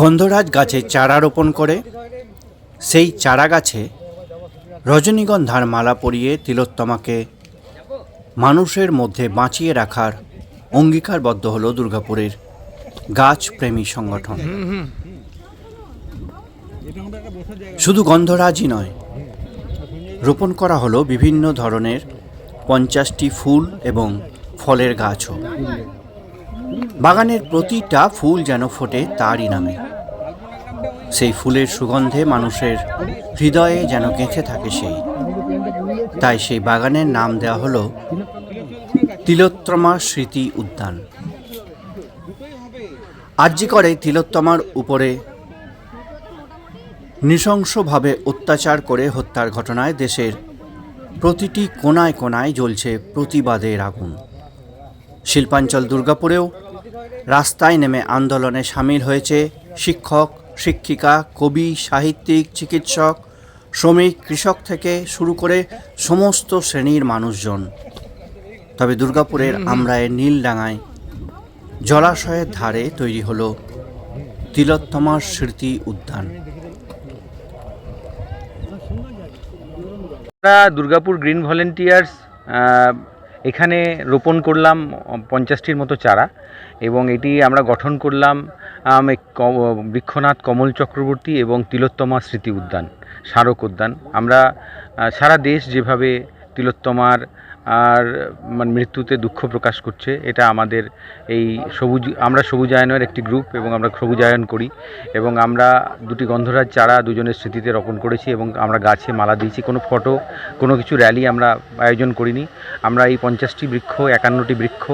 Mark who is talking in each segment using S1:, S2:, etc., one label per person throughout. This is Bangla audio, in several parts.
S1: গন্ধরাজ গাছে চারা রোপণ করে, সেই চারা গাছে রজনীগন্ধার মালা পরিয়ে তিলোত্তমাকে মানুষের মধ্যে বাঁচিয়ে রাখার অঙ্গীকারবদ্ধ হল দুর্গাপুরের গাছপ্রেমী সংগঠন। শুধু গন্ধরাজই নয়, রোপণ করা হলো বিভিন্ন ধরনের পঞ্চাশটি ফুল এবং ফলের গাছও। বাগানের প্রতিটা ফুল যেন ফোটে তারই নামে। সেই ফুলের সুগন্ধে মানুষের হৃদয়ে যেন গেঁথে থাকে সেই। তাই সেই বাগানের নাম দেওয়া হলো তিলোত্তমা স্মৃতি উদ্যান। আর্জি করে তিলোত্তমার উপরে নৃশংসভাবে অত্যাচার করে হত্যার ঘটনায় দেশের প্রতিটি কোনায় কোনায় জ্বলছে প্রতিবাদের আগুন। শিল্পাঞ্চল দুর্গাপুরেও রাস্তায় নেমে আন্দোলনে সামিল হয়েছে শিক্ষক শিক্ষিকা কবি সাহিত্যিক চিকিৎসক শ্রমিক কৃষক থেকে শুরু করে সমস্ত শ্রেণির মানুষজন। তবে দুর্গাপুরের আমরায়ের নীলডাঙায় জলাশয়ের ধারে তৈরি হলো তিলোত্তমার স্মৃতি উদ্যান।
S2: আমরা দুর্গাপুর গ্রিন ভলেন্টিয়ার্স এখানে রোপণ করলাম পঞ্চাশটির মতো চারা এবং এটি আমরা গঠন করলাম বৃক্ষনাথ কমল চক্রবর্তী এবং তিলোত্তমা স্মৃতি উদ্যান, স্মারক উদ্যান। আমরা সারা দেশ যেভাবে তিলোত্তমার আর মানে মৃত্যুতে দুঃখ প্রকাশ করছে, এটা আমাদের এই সবুজ, আমরা সবুজায়নের একটি গ্রুপ এবং আমরা সবুজায়ন করি এবং আমরা দুটি গন্ধরাজ চারা দুজনের স্মৃতিতে রোপণ করেছি এবং আমরা গাছে মালা দিয়েছি। কোনো ফটো, কোনো কিছু র্যালি আমরা আয়োজন করিনি। আমরা এই পঞ্চাশটি বৃক্ষ, একান্নটি বৃক্ষ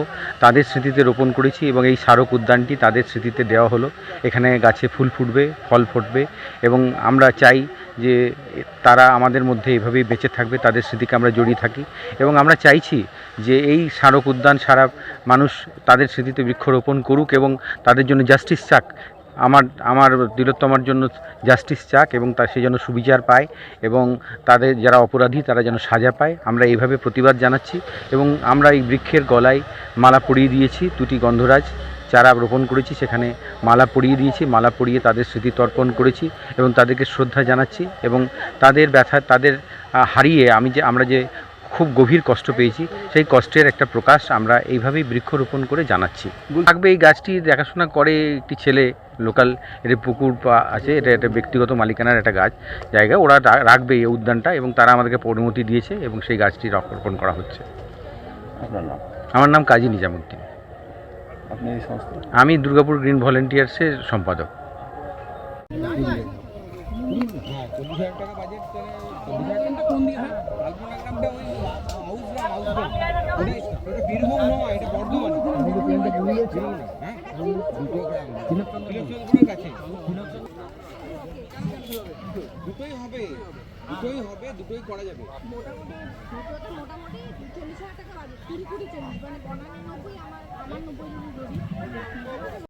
S2: তাদের স্মৃতিতে রোপণ করেছি এবং এই স্মারক উদ্যানটি তাদের স্মৃতিতে দেওয়া হলো। এখানে গাছে ফুল ফুটবে, ফল ফুটবে এবং আমরা চাই যে তারা আমাদের মধ্যে এভাবেই বেঁচে থাকবে, তাদের স্মৃতিকে আমরা জড়িয়ে থাকি। এবং আমরা চাইছি যে এই স্মারক উদ্যান সারা মানুষ তাদের স্মৃতিতে বৃক্ষরোপণ করুক এবং তাদের জন্য জাস্টিস চাক। আমার আমার তিলোত্তমার জন্য জাস্টিস চাক এবং তার, সে যেন সুবিচার পায় এবং তাদের যারা অপরাধী তারা যেন সাজা পায়। আমরা এইভাবে প্রতিবাদ জানাচ্ছি এবং আমরা এই বৃক্ষের গলায় মালা পরিয়ে দিয়েছি, দুটি গন্ধরাজ চারা রোপণ করেছি, সেখানে মালা পরিয়ে দিয়েছি, মালা পরিয়ে তাদের স্মৃতি তর্পণ করেছি এবং তাদেরকে শ্রদ্ধা জানাচ্ছি এবং তাদের ব্যথা, তাদের হারিয়ে আমি যে, আমরা যে খুব গভীর কষ্ট পেয়েছি। সেই কষ্টের একটা প্রকাশ আমরা এইভাবেই বৃক্ষরোপণ করে জানাচ্ছি। থাকবে এই গাছটি দেখাশোনা করে একটি ছেলে লোকাল এটা পুকুর পা- আছে এটা একটা ব্যক্তিগত মালিকানার একটা গাছ জায়গা ওরা রাখবে এই উদ্যানটা এবং তারা আমাদেরকে অনুমতি দিয়েছে এবং সেই গাছটি রোপণ করা হচ্ছে। আমার নাম কাজী নিজামুদ্দিন। আমি দুর্গাপুর গ্রিন ভলেন্টিয়ার্সের সম্পাদক।
S3: দুটোই হবে। দুটোই হবে দুটোই করা যাবে।
S4: মোটামুটি দুটোতে মোটামুটি চল্লিশ হাজার টাকা বাজে কুড়ি কুড়ি চল্লিশ মানে বনানি নব্বই, আমার আমার নব্বই যদি ধরি